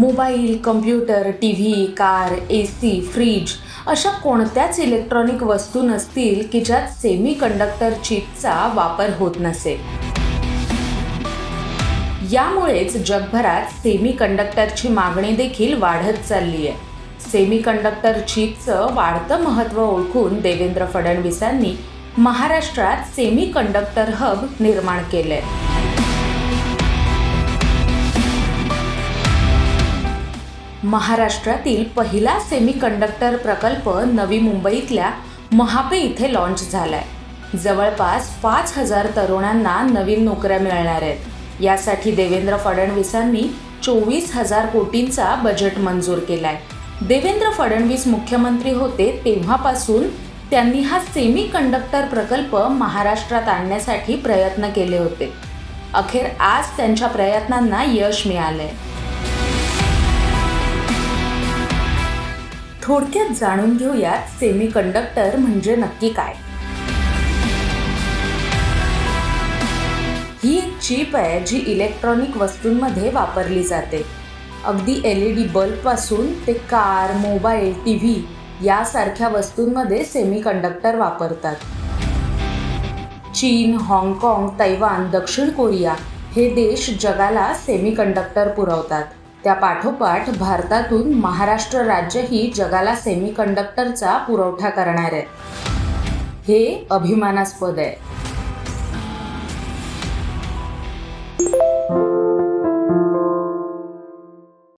Mobile computer T V car A C fridge अशा कोणत्याच electronic वस्तू नसतील की ज्यात सेमी कंडक्टर चिपचा वापर होत नसेल. यामुळेच जगभरात सेमी कंडक्टरची मागणी देखील वाढत चालली आहे सेमी कंडक्टर चिपचं वाढतं महत्त्व ओळखून देवेंद्र फडणवीसांनी महाराष्ट्रात सेमी कंडक्टर हब निर्माण केलं आहे महाराष्ट्रातील पहिला सेमी कंडक्टर प्रकल्प नवी मुंबईतल्या महापे इथे लॉन्च झालाय. जवळपास पाच हजार तरुणांना नवीन नोकऱ्या मिळणार आहेत. यासाठी देवेंद्र फडणवीसांनी चोवीस हजार कोटींचा बजेट मंजूर केलाय. देवेंद्र फडणवीस मुख्यमंत्री होते तेव्हापासून त्यांनी हा सेमी कंडक्टर प्रकल्प महाराष्ट्रात आणण्यासाठी प्रयत्न केले होते. अखेर आज त्यांच्या प्रयत्नांना यश मिळालंय. थोडक्यात जाणून घेऊयात सेमी कंडक्टर म्हणजे नक्की काय. ही एक चिप आहे जी इलेक्ट्रॉनिक वस्तूंमध्ये वापरली जाते. अगदी एल ई डी बल्बपासून ते कार मोबाईल टी व्ही यासारख्या वस्तूंमध्ये सेमी कंडक्टर वापरतात. चीन हाँगकाँग तैवान दक्षिण कोरिया हे देश जगाला सेमी कंडक्टर पुरवतात. त्या पाठोपाठ भारतातून महाराष्ट्र राज्यही जगाला सेमीकंडक्टरचा पुरवठा करणार आहे. हे अभिमानास्पद आहे.